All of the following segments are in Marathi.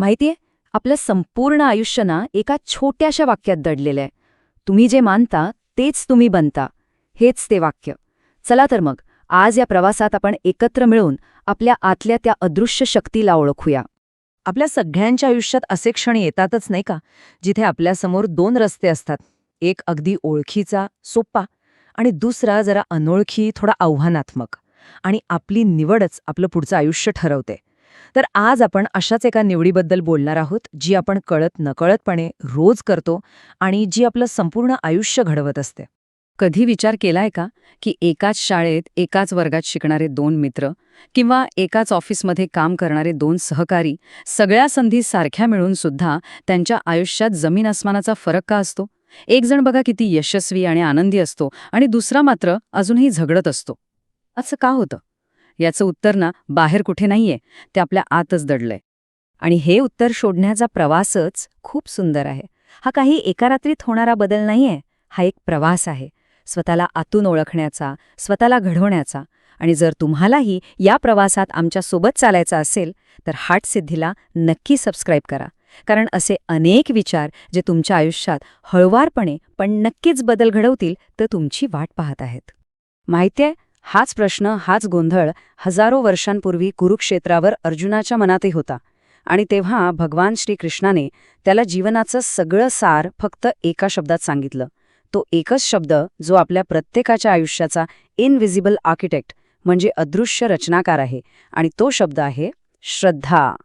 माहितीये आपलं संपूर्ण आयुष्य ना एका छोट्याशा वाक्यात दडलेलं आहे. तुम्ही जे मानता तेच तुम्ही बनता. हेच ते वाक्य. चला तर मग आज या प्रवासात आपण एकत्र मिळून आपल्या आतल्या त्या अदृश्य शक्तीला ओळखूया. आपल्या सगळ्यांच्या आयुष्यात असे क्षण येतातच नाही का जिथे आपल्यासमोर दोन रस्ते असतात. एक अगदी ओळखीचा सोप्पा आणि दुसरा जरा अनोळखी थोडा आव्हानात्मक. आणि आपली निवडच आपलं पुढचं आयुष्य ठरवते. तर आज आपण अशाच एका निवडीबद्दल बोलणार आहोत जी आपण कळत नकळतपणे रोज करतो आणि जी आपलं संपूर्ण आयुष्य घडवत असते. कधी विचार केलाय का की एकाच शाळेत एकाच वर्गात शिकणारे दोन मित्र किंवा एकाच ऑफिसमध्ये काम करणारे दोन सहकारी सगळ्या संधी सारख्या मिळून सुद्धा त्यांच्या आयुष्यात जमीन अस्मानाचा फरक का असतो? एक जण बघा किती यशस्वी आणि आनंदी असतो आणि दुसरा मात्र अजूनही झगडत असतो. असं का होतं? याचं उत्तर ना बाहेर कुठे नाहीये ते आपल्या आतच दडलंय. आणि हे उत्तर शोधण्याचा प्रवासच खूप सुंदर आहे. हा काही एका रात्रीत होणारा बदल नाहीये. हा एक प्रवास आहे. स्वतःला आतून ओळखण्याचा स्वतःला घडवण्याचा. आणि जर तुम्हालाही या प्रवासात आमच्यासोबत चालायचा असेल तर हाट सिद्धीला नक्की सबस्क्राईब करा. कारण असे अनेक विचार जे तुमच्या आयुष्यात हळवारपणे पण नक्कीच बदल घडवतील तर तुमची वाट पाहत आहेत. माहितीये हाच प्रश्न हाच गोंधळ हजारो वर्षांपूर्वी कुरुक्षेत्रावर अर्जुनाच्या मनातही होता. आणि तेव्हा भगवान श्रीकृष्णाने त्याला जीवनाचं सगळं सार फक्त एका शब्दात सांगितलं. तो एकच शब्द जो आपल्या प्रत्येकाच्या आयुष्याचा इनविजिबल आर्किटेक्ट म्हणजे अदृश्य रचनाकार आहे. आणि तो शब्द आहे श्रद्धा.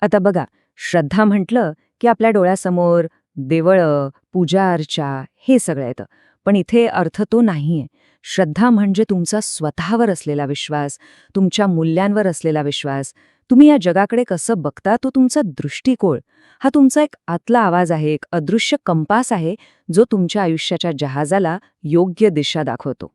आता बघा श्रद्धा म्हटलं की आपल्या डोळ्यासमोर देवळं पूजा अर्चा हे सगळं येतं. पण इथे अर्थ तो नाहीये. श्रद्धा म्हणजे तुमचा स्वतःवर असलेला विश्वास तुमच्या मूल्यांवर असलेला विश्वास. तुम्ही या जगाकडे कसं बघता तो तुमचा दृष्टिकोळ हा तुमचा एक आतला आवाज आहे एक अदृश्य कंपास आहे जो तुमच्या आयुष्याच्या जहाजाला योग्य दिशा दाखवतो.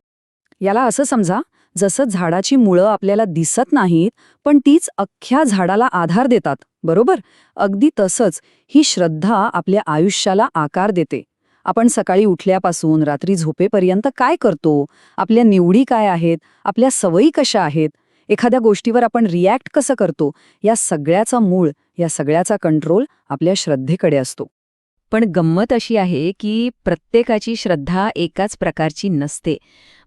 याला असं समजा जसं झाडाची मुळं आपल्याला दिसत नाहीत पण तीच अख्ख्या झाडाला आधार देतात बरोबर? अगदी तसंच ही श्रद्धा आपल्या आयुष्याला आकार देते. आपण सकाळी उठल्यापासून रात्री झोपेपर्यंत काय करतो? आपल्या निवडी काय आहेत? आपल्या सवयी कशा आहेत? एखाद्या गोष्टीवर आपण रिॲक्ट कसं करतो? या सगळ्याचा मूळ या सगळ्याचा कंट्रोल आपल्या श्रद्धेकडे असतो. पण गंमत अशी आहे की प्रत्येकाची श्रद्धा एकाच प्रकारची नसते.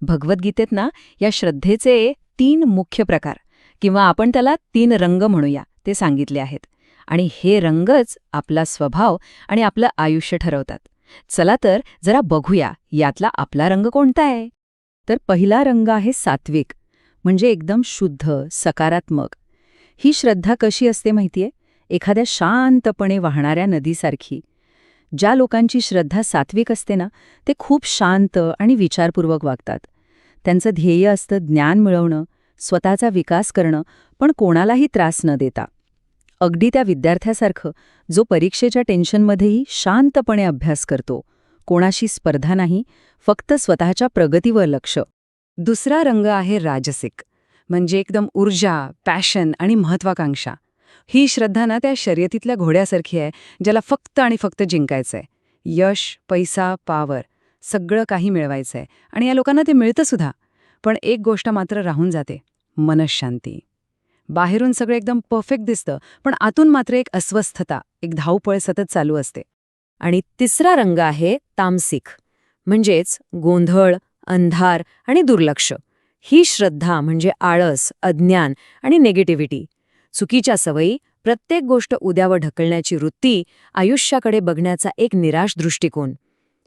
भगवद्गीतेत ना या श्रद्धेचे तीन मुख्य प्रकार किंवा आपण त्याला तीन रंग म्हणूया ते सांगितले आहेत. आणि हे रंगच आपला स्वभाव आणि आपलं आयुष्य ठरवतात. चला तर जरा बघूया यातला आपला रंग कोणता आहे. तर पहिला रंग आहे सात्विक म्हणजे एकदम शुद्ध सकारात्मक. ही श्रद्धा कशी असते माहितीये? एखाद्या शांतपणे वाहणाऱ्या नदीसारखी. ज्या लोकांची श्रद्धा सात्विक असते ना ते खूप शांत आणि विचारपूर्वक वागतात. त्यांचं ध्येय असतं ज्ञान मिळवणं स्वतःचा विकास करणं पण कोणालाही त्रास न देता. अगदी त्या विद्यार्थ्यासारखं जो परीक्षेच्या टेन्शनमध्येही शांतपणे अभ्यास करतो. कोणाशी स्पर्धा नाही फक्त स्वतःच्या प्रगतीवर लक्ष. दुसरा रंग आहे राजसिक म्हणजे एकदम ऊर्जा पॅशन आणि महत्वाकांक्षा ही श्रद्धा ना त्या शर्यतीतल्या घोड्यासारखी आहे ज्याला फक्त आणि फक्त जिंकायचंय. यश पैसा पावर सगळं काही मिळवायचंय. आणि या लोकांना ते मिळतं सुद्धा. पण एक गोष्ट मात्र राहून जाते मनशांती. बाहेरून सगळं एकदम परफेक्ट दिसतं पण आतून मात्र एक अस्वस्थता एक धावपळ सतत चालू असते. आणि तिसरा रंग आहे तामसिक म्हणजेच गोंधळ अंधार आणि दुर्लक्ष. ही श्रद्धा म्हणजे आळस अज्ञान आणि नेगेटिव्हिटी चुकीच्या सवयी प्रत्येक गोष्ट उद्यावर ढकलण्याची वृत्ती आयुष्याकडे बघण्याचा एक निराश दृष्टिकोन.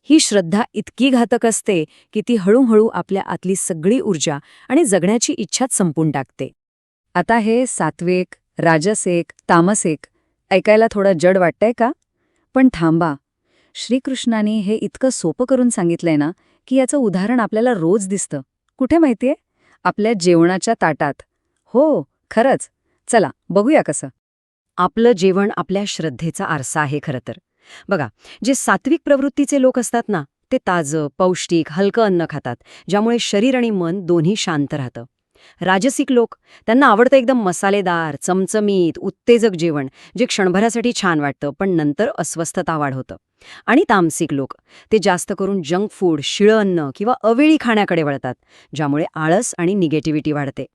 ही श्रद्धा इतकी घातक असते की ती हळूहळू आपल्या आतली सगळी ऊर्जा आणि जगण्याची इच्छाच संपून टाकते. आता हे सात्विक राजसेक तामसेक ऐकायला थोडं जड वाटतंय का? पण थांबा. श्रीकृष्णाने हे इतकं सोपं करून सांगितलंय ना की याचं उदाहरण आपल्याला रोज दिसतं. कुठे माहितीये? आपल्या जेवणाच्या ताटात. हो खरंच. चला बघूया कसं. आपलं जेवण आपल्या श्रद्धेचा आरसा आहे खरं तर. बघा जे सात्विक प्रवृत्तीचे लोक असतात ना ते ताजं पौष्टिक हलकं अन्न खातात ज्यामुळे शरीर आणि मन दोन्ही शांत राहतं. राजसिक लोक. त्यांना आवडतं एकदम मसालेदार चमचमीत उत्तेजक जेवण जे क्षणभरासाठी छान वाटतं पण नंतर अस्वस्थता वाढवतं. आणि तामसिक लोक. ते जास्त करून जंक फूड शिळं अन्न किंवा अवेळी खाण्याकडे वळतात ज्यामुळे आळस आणि निगेटिव्हिटी वाढते.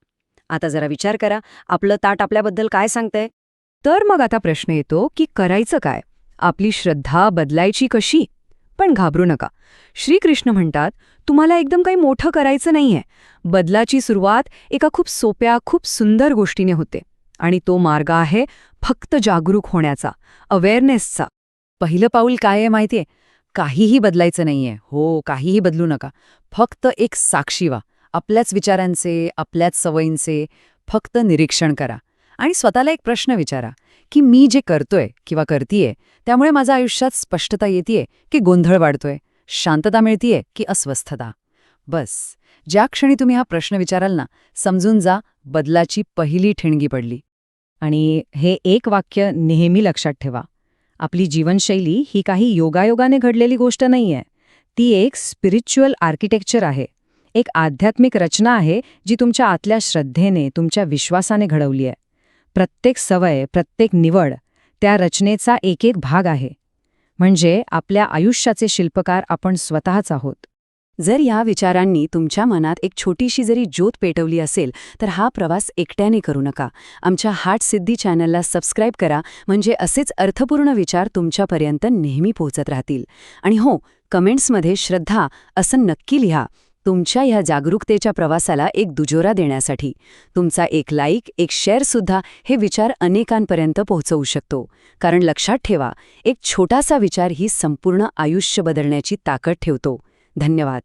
आता जरा विचार करा आपलं ताट आपल्याबद्दल काय सांगतंय? तर मग आता प्रश्न येतो की करायचं काय? आपली श्रद्धा बदलायची कशी? पण घाबरू नका. श्रीकृष्ण म्हणतात तुम्हाला एकदम काही मोठं करायचं नाहीये. बदलाची सुरुवात एका खूप सोप्या खूप सुंदर गोष्टीने होते आणि तो मार्ग आहे फक्त जागरूक होण्याचा अवेअरनेसचा पहिलं पाऊल काय आहे माहितीये? काहीही बदलायचं नाहीये. हो काहीही बदलू नका. फक्त एक साक्षी व्हा. आपल्याच विचारांचे आपल्याच सवयींचे फक्त निरीक्षण करा. आणि स्वतःला एक प्रश्न विचारा की मी जे करतोय किंवा करतीये त्यामुळे माझ्या आयुष्यात स्पष्टता येतेय की गोंधळ वाढतोय शांतता मिळतीये की अस्वस्थता? बस. ज्या क्षणी तुम्ही हा प्रश्न विचाराल ना समजून जा बदलाची पहिली ठिणगी पडली. आणि हे एक वाक्य नेहमी लक्षात ठेवा. आपली जीवनशैली ही काही योगायोगाने घडलेली गोष्ट नाहीये. ती एक स्पिरिच्युअल आर्किटेक्चर आहे. एक आध्यात्मिक रचना आहे जी तुमच्या आतल्या श्रद्धेने तुमच्या विश्वासाने घडवली आहे प्रत्येक सवय प्रत्येक निवड त्या रचनेचा एक एक भाग आहे. म्हणजे आपल्या आयुष्याचे शिल्पकार आपण स्वतःच आहोत. जर या विचारांनी तुमच्या मनात एक छोटीशी जरी ज्योत पेटवली असेल तर हा प्रवास एकट्याने करू नका. आमच्या हार्ट सिद्धी चॅनलला सबस्क्राईब करा म्हणजे असेच अर्थपूर्ण विचार तुमच्यापर्यंत नेहमी पोहोचत राहतील. आणि हो कमेंट्समध्ये श्रद्धा असं नक्की लिहा. तुमच्या ह्या जागरूकतेच्या प्रवासाला एक दुजोरा देण्यासाठी. तुमचा एक लाईक एक शेअरसुद्धा हे विचार अनेकांपर्यंत पोहोचवू शकतो. कारण लक्षात ठेवा एक छोटासा विचार ही संपूर्ण आयुष्य बदलण्याची ताकद ठेवतो. धन्यवाद.